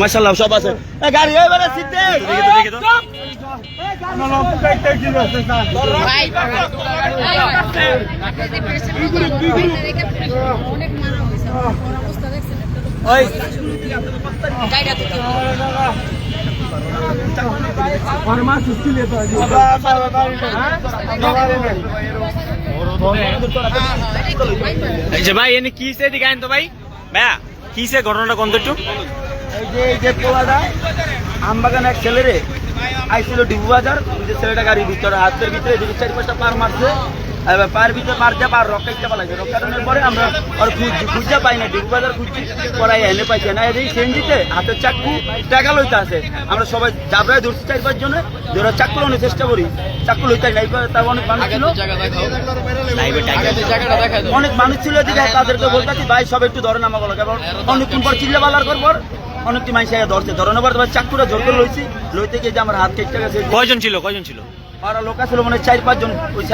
মাশাআল্লাহ সব আছে। এ গাড়ি এবারে সিদ্ধে ভাই এনে কিসে এদিকে আইন তো ভাই? ভাইয়া কিসে ঘটনাটা কোন একটু? যে, এই যে এক যে ছেলেটা গাড়ির ভিতরে, হাতের ভিতরে পার মারছে ভিতরে আমরা পাই না এনে পাইছে। হাতের চাকু আছে। আমরা সবাই জাবরায় ধরছি চার পাঁচ জনে, ধরে চাকু চেষ্টা করি। চাকু লইতে অনেক মানুষ ছিল। তাদেরকে বলতেছি, ভাই সব একটু ধরেন আমাকে অনেকক্ষণ পর চিল্লা বালার পর অনেকটি মানুষ আগে ধরছে। ধরানোর পর তোমার চাকুটা জোর করে লইছি। লইতে গিয়ে যে আমার হাত কেটে গেছে। কয়জন ছিল কয়জন ছিল? আর লোক ছিল মানে চার পাঁচজন ওই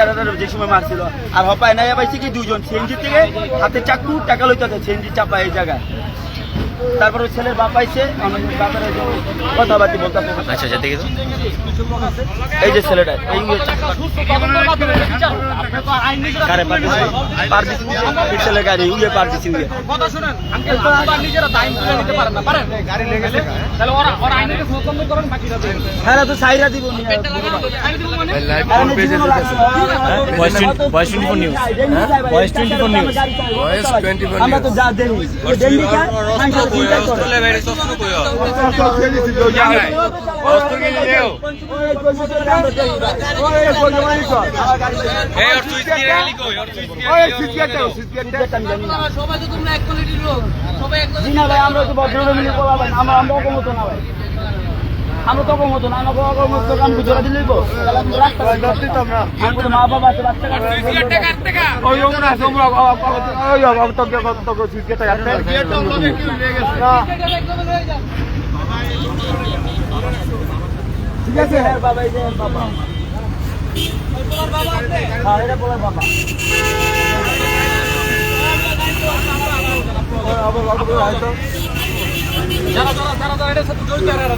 যে সময় মারছিল আর হপায় নাই পাইছি কি দুজন সিএনজি থেকে হাতে চাকু টাকা লইতে সিএনজি চাপা এই জায়গায়। তারপর ওই ছেলের বাপ আইছে আমার বাপের কথাবার্তি বলতে আচ্ছা আচ্ছা দেখি এই যে ছেলেটা এই ছেলে গাড়ি উড়ে পারদিছি উড়ে কথা শুনেন আঙ্কেল আপনারা নিজেরা টাইম তুলে নিতে পারেন না পারেন? গাড়ি লেগে তাহলে ওরা ওরা আইনের কাছে করেন বাকিটা দেন হ্যাঁ তো সাইরা দিব নি। Voice news voice news voice 24 আমরা তো যা কা মাইন্ড চিন্তা করে সবাই তো তোমরা এক কোয়ালিটির লোক সবাই এক জি না ভাই আমরা তো ভদ্রলোক মিলে বলা ভাই আমরা আমরা তো না ভাই আমরা তো অকমত না তো আমরা আমাদের মা বাবা আছে বাচ্চা ঠিক আছে হ্যাঁ বাবা এই যে বাবা হ্যাঁ এটা বলার বাবা যারা যারা যারা এটার সাথে জড়িত আর এরা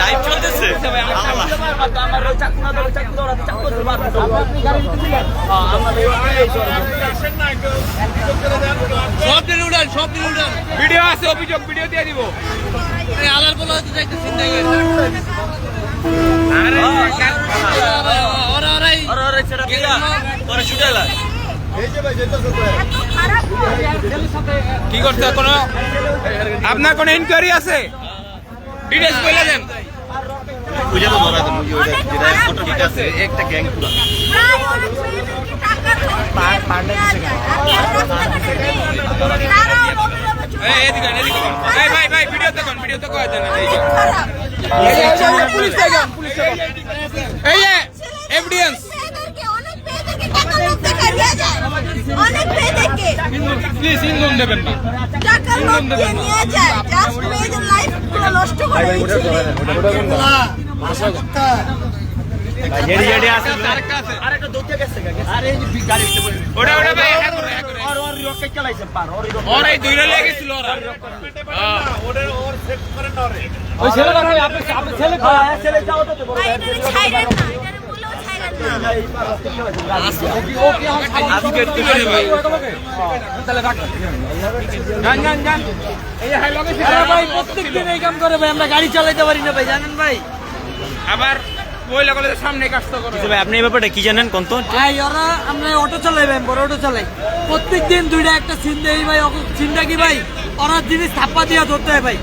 লাইভ চলতেছে আমার ওই চাকু না ধরে চাকু ধরাতে চাকু ধরে মারবে আপনি গাড়ি নিতে ছিলেন হ্যাঁ আমরা এই সব দিন উড়ান সব দিন উড়ান ভিডিও আছে অভিযোগ ভিডিও দিয়ে দিব আলার বলা কি করছে কোনো আপনার কোনো ইনকোয়ারি আছে ডিটেলস বলে দেন বুঝে তো ধরা তো মুজি ওইটা যেটা ফটো ঠিক আছে একটা গ্যাং পুরো এভিডেন্স অনেক মেয়েদেরকে প্লিজ ইন্ধন দেবেন না টাকা লোক নিয়ে যায় জাস্ট মেয়েদের লাইফ পুরো নষ্ট করে দিচ্ছে হ্যাঁ হ্যাঁ হ্যাঁ প্রত্যেকদিন এই কাম করে ভাই আমরা গাড়ি চালাতে পারি না ভাই জানেন ভাই আবার মহিলা কলেজের সামনে কাজটা করে ভাই আপনি এই ব্যাপারটা কি জানেন কোন তো? ভাই ওরা আমরা অটো চালাই ভাই বড় অটো চালাই। প্রত্যেক দিন দুইটা একটা সিন দেই ভাই সিনটা কি ভাই? ওরা জিনিস থাপ্পা দিয়া ধরতে হয় ভাই।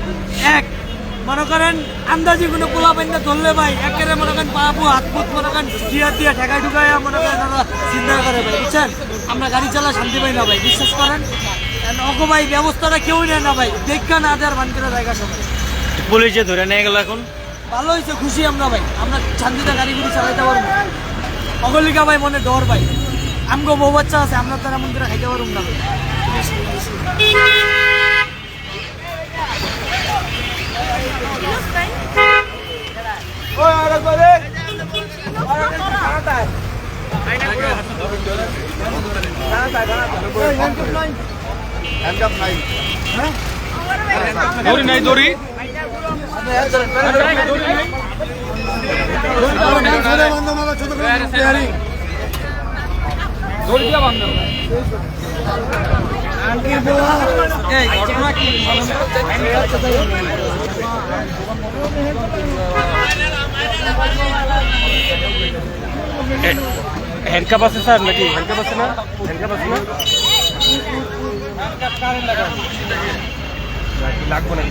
এক মনে করেন আন্দাজি কোনো পোলা পাইনা ধরলে ভাই একেবারে মনে করেন পাবো হাত ফুট মনে করেন জিয়া দিয়ে ঠেকাই ঢুকাই মনে করেন ওরা চিন্তা করে ভাই বুঝছেন? আমরা গাড়ি চালা শান্তি পাই না ভাই বিশ্বাস করেন? অগো ভাই ব্যবস্থাটা কেউই নেয় না ভাই দেখা না দেওয়ার মান করে জায়গা সবাই পুলিশ ধরে নিয়ে গেল এখন। ভালো হয়েছে, খুশি আমরা ভাই। আমরা শান্তিতে গাড়ি গুড়ি চালাইতে পারব। অগলিকা ভাই মনে ডর ভাই। আমগো বউ বাচ্চা আছে, আমরা তার এমন করে খাইতে পারুম না। দড়ি নাই, দড়ি। হ্যান্ডকাপ আছে স্যার নাকি? হ্যান্ডকাপ আছে না? হ্যান্ডকাপ আছে না? লাগবো নাকি?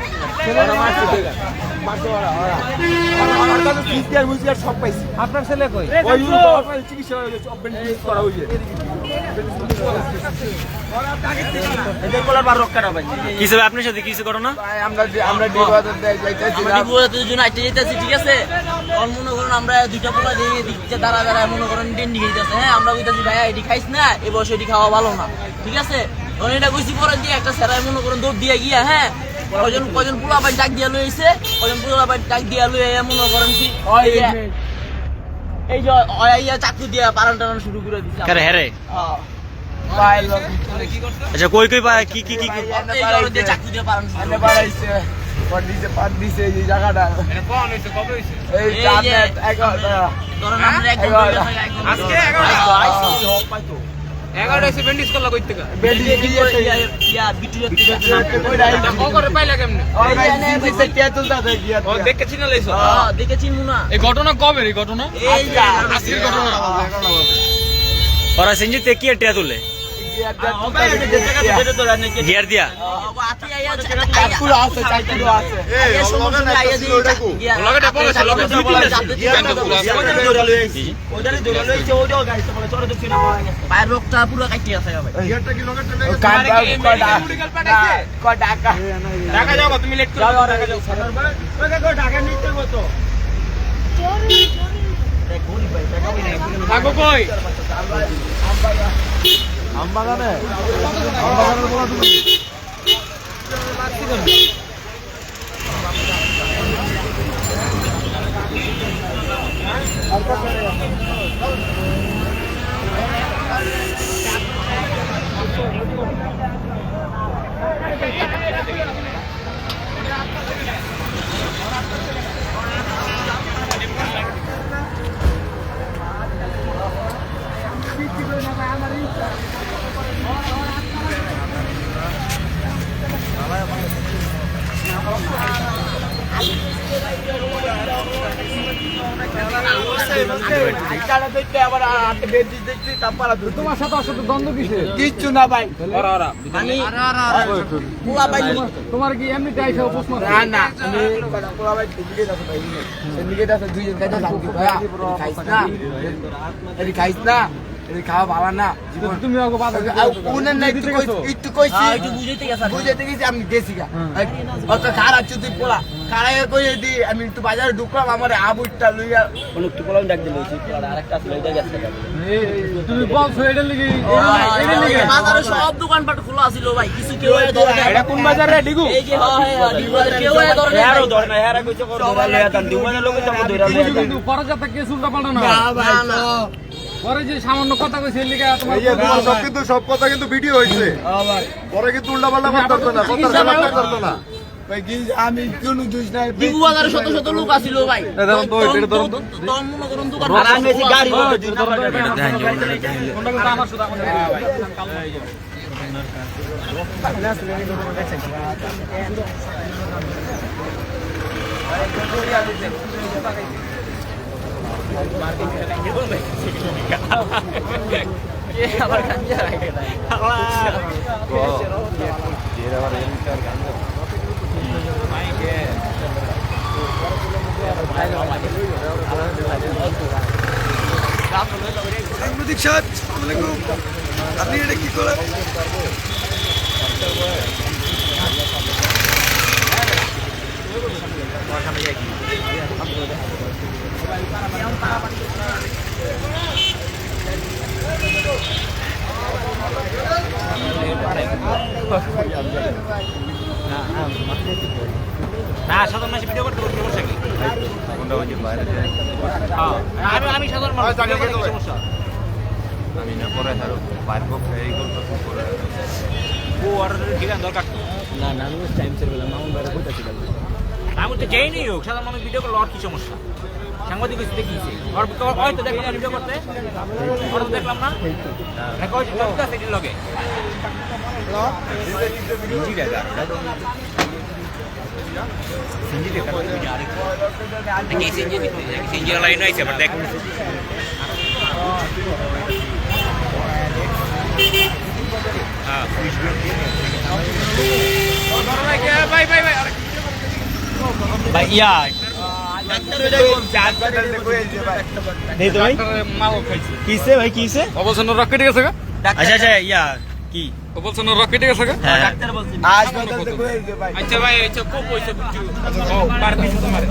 আপনার ছেলে কই? আপনার চিকিৎসা করা হয়েছে। সাথে কিছু করো না? আমরা যেতেছি ঠিক আছে? মনে করুন আমরা দুইটা পোলা দিয়ে দিচ্ছে দাঁড়া দাঁড়া মনে করেন ডেন্ডি খেতেছে হ্যাঁ? আমরা কইতাছি ভাইয়া এটি খাইস না? এ বয়সে এটি খাওয়া ভালো না। ঠিক আছে? এটা কইছি পরে দিয়ে একটা সেরাই মনে করেন দৌড় দিয়ে গিয়া হ্যাঁ? কজন কজন পোলা পাই ডাক দিয়া লই আইছে কজন পোলা পাই ডাক দিয়া লই আইয়া মনে করেন কি এই যে- এই অয়া চাকু দিয়া পারান টারান শুরু করে দিছে হ্যারে হ্যাঁ। আচ্ছা কই কই পা কি কি কি? এই চাকু দিয়ে পারান শুরু করে দিছে। দিছে পার দিছে এই জায়গাটা এই এই চার যে- নেট এগারোটা ধরেন আমরা। বইটা থাকি, আজকে বইটা থাকি। এসে ব্যান্ডেজ করলা কই থেকে? ইয়া, লাইছো? হ্যাঁ, দেখে এই ঘটনা কবে এই ঘটনা? এই আজকের ঘটনা। ওরা সেঞ্জিতে কি টিয়া তুলে? গিয়ার দিয়া। আতি আইয়া, চাকুলো আছে চাকুলো আছে আইয়া সময় সময় আইয়া দিয়ে গিয়া, লগে ডেপো গেছে, লগে আপনি ডেপো গেছে। চাপতে কেন তো পুরো চাপতে- পায়ের রোগটা পুরো কাটিয়ে আছে ভাই। কাটা কাটা মেডিকেল পাঠাইছে কাটা ঢাকা যাও তুমি লেট তুমি তোমার সাথে দ্বন্দ্ব কিসে কিচ্ছু না ভাই। আমি পোলা পাই তোমার কি এমনি টাইস প্রশ্ন না না আমি পোলা ভাই সিন্ডিকেট আছে ভাই সিন্ডিকেট আছে। দুইজন খাইতে ভাইয়া খাইছ না। খাইছ না। খাওয়া ভালো না তুমি উনার না একটু কইছি একটু কইছি। হ্যাঁ, বুঝাইতে গেছে আমি গেছি গা। অত খারাপ চুতি পোলা খারাপ কই দি আমি একটু বাজারে ঢুকলাম আমার আবুটা লইয়া কোন একটু পোলা ডাক দিল আরেকটা আসলে এটা গেছে তুমি বলছো এটা লিগে বাজারে সব দোকানপাট খোলা ছিল ভাই কিছু কেউ। এটা কোন বাজারে ডিগু? এই যে হ্যাঁ, হ্যাঁ, ডিগবাজার কেউ এ ধরে নাই ভাই। পরে যাতে কেস উল্টা পাল্টা না না, না। পরে যে সামান্য কথা কইছে লিগে তোমার সব কিন্তু সব কথা কিন্তু ভিডিও হয়েছে পরে কিন্তু উল্টা পাল্টা করতে না কথা করতো না। ভাই আমি কোনো দুষ নাই ডিগু বাজারে শত শত লোক আছিল ভাই। ধরুন তো, এটা ধরুন তো। তখন মনে করুন দোকান গাড়ি আবার গাঞ্জা রাখে না। সাহেব আসসালামু আলাইকুম। আপনি এটা কি করেন না সাধারণ মানুষ ভিডিও করতে করতে সমস্যা কি হ্যাঁ, আমি আমি সাধারণ মানুষ ভিডিও করতে কি সমস্যা? ও আর ঠিকান দরকার? তো। আমি তো যাই নি হোক সাধারণ মানুষ ভিডিও করলে আর কি সমস্যা? সাংবাদিক হয়েছে কি? ওর ওর- তো দেখলাম না ভিডিও করতে। ওর দেখলাম না। দেখো ওই যে লোক আছে লগে? দেখি সিঞ্জি দিতে দেখি সিঞ্জি লাইন হয়েছে আবার দেখ হ্যাঁ ভাই ভাই ভাই ভাই ইয়া কিসে ভাই কিসে অবসন্ন আচ্ছা আচ্ছা ইয়া কি অবসন্ন রকেটে গেছে গা? হ্যাঁ। আচ্ছা ভাই আচ্ছা খুব পয়সা বুঝছ পার দিছে তোমার।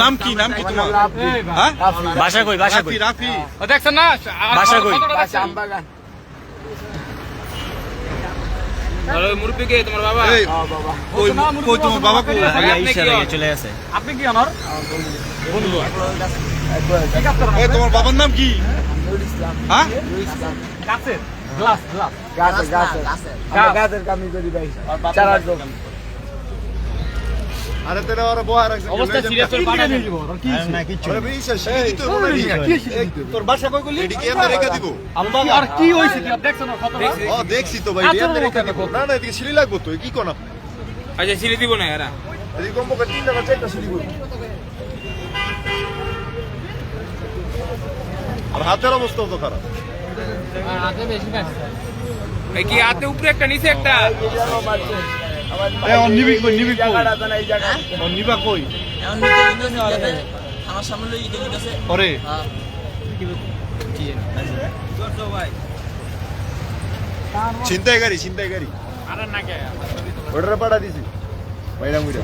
নাম কি? নাম কি তোমার? বাসা কই বাসা কই? রাফি। দেখছেন না? বাসা কই? হ্যালো মুরব্বি কে? তোমার বাবা? এই কই কই তোমার কি বাবার নাম কি? গাছের গ্লাস গ্লাস আরে তেরা ওরা বহা রাখছে অবস্থা সিরিয়াস পাড়া নিয়ে যাব না কিচ্ছু আরে বিশ শিখে দিতে হবে তোর বাসা কই গলি এডি কি রেখে দিব। আর কি হইছে কি দেখছেন না কত ও দেখছি তো ভাই আচ্ছা, রেখে দিব। না না এদিকে সিঁড়ি লাগবো তো কি কোন আচ্ছা দিব না এরা। এদিকে কমপক্ষে তিন টাকা চারটা করব আর হাতের অবস্থাও তো খারাপ। এই কি হাতে উপরে একটা নিচে একটা? নিবি কই নিবি নিবা আমার সামনে লই হ্যাঁ। চিন্তাই গাড়ি চিন্তাই গাড়ি। আরে না কে? ওটারে পাঠা দিছি। বাইরা মুইরা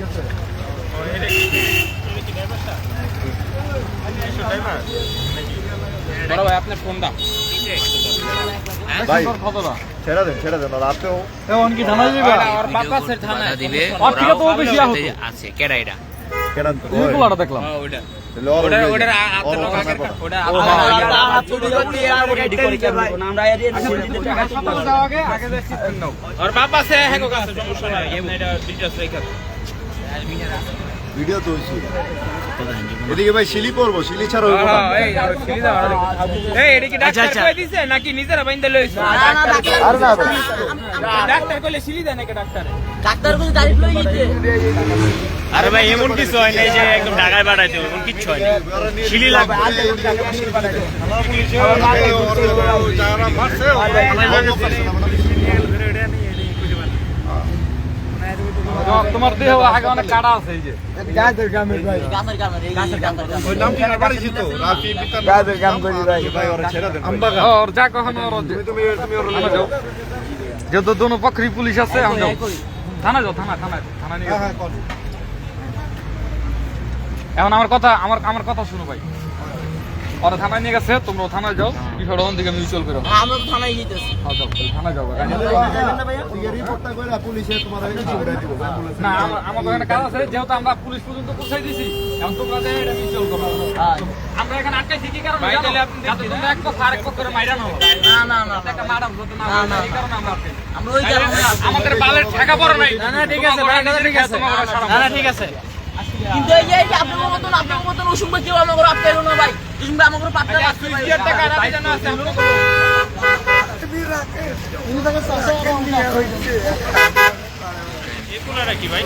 বড় ভাই আপনার ফোন দাও ভাই ছেড়া দেন ছেড়া দেন রাতেও আর বাবা স্যার থানা দিবে আর আছে, ও বেশি আহত। আছে কেডা এটা কেডান তো দেখলাম ওইটা তাহলে ওর ওটা ওই- ওটার ওর আত্মা ওখানে পাঠা। ওটা ও, আত্মা হ্যাঁ, লাগা। আর বাবা সে হ্যাঁ কাছে সমস্যা নাই এটা ডিটেইলস রেখে ভিডিও তো হইছে এদিকে ভাই শিলি পড়ব শিলি ছাড়া হইবো না। হ্যাঁ, এই আর ছিড়ে দাও আর এই এটা কি ডাক্তার আচ্ছা। কই দিছে নাকি নিজেরা বাইন্দা লইছে না না ডাক্তার আর না ভাই ডাক্তার কইলে সিলি দেয় নাকি ডাক্তার ডাক্তার কোন তারিফ লই গিয়েছে আরে ভাই এমন কিছু হয় নাই যে একদম ঢাকায় পাঠাইতে হবে, এমন কিচ্ছু হয় না শিলি লাগবে যারা মারছে তোমার দেহ আগে অনেক কাটা আছে এই যে। গাছের কামড় এই গাছের কামড় ওই নাম তো রাফি বিতান? কাম করি ভাই। ভাই ওরা ছেড়ে দেন। আমবাগা ওর যা কখনো ওর তুমি তুমি তুমি ওর যাও। যেহেতু দোনো পক্ষেরই পুলিশ আছে যাও। থানা যাও থানা থানা থানা নিয়ে হ্যাঁ। হ্যাঁ এখন আমার কথা আমার আমার কথা শুনো ভাই। ওরা থানায় নিয়ে গেছে তোমরা থানায় যাও। বিষয়টা ওখান থেকে মিউচুয়াল করো আমরা তো থানায় যেতেছি হ্যাঁ, যাও থানায় যাও রিপোর্টটা কইরা পুলিশে তোমার এই ছেড়ে দিব না আমার আমার ওখানে কাজ আছে যেহেতু আমরা পুলিশ পর্যন্ত পৌঁছাই দিছি এখন তোমরা যে এটা মিউচুয়াল করো। আমরা এখানে আটকাইছি কি কারণে জানো? যাতে তোমরা এক পক্ষ আরেক পক্ষ করে মাইরা নাও না না না একটা ম্যাডাম যাতে না না, না, হয়, এই কারণে আমরা। আমরা ওই কারণে আমাদের বালের ঠেকা পড়ে নাই। না না ঠিক আছে ভাই ঠিক আছে। না না ঠিক আছে। কিন্তু এই যে আপনার মতন আপনার মতন অসুবিধা কেউ আমার আটকাইলো না ভাই। পাত্তা আছে আমরা তো এগুলো নাকি ভাই?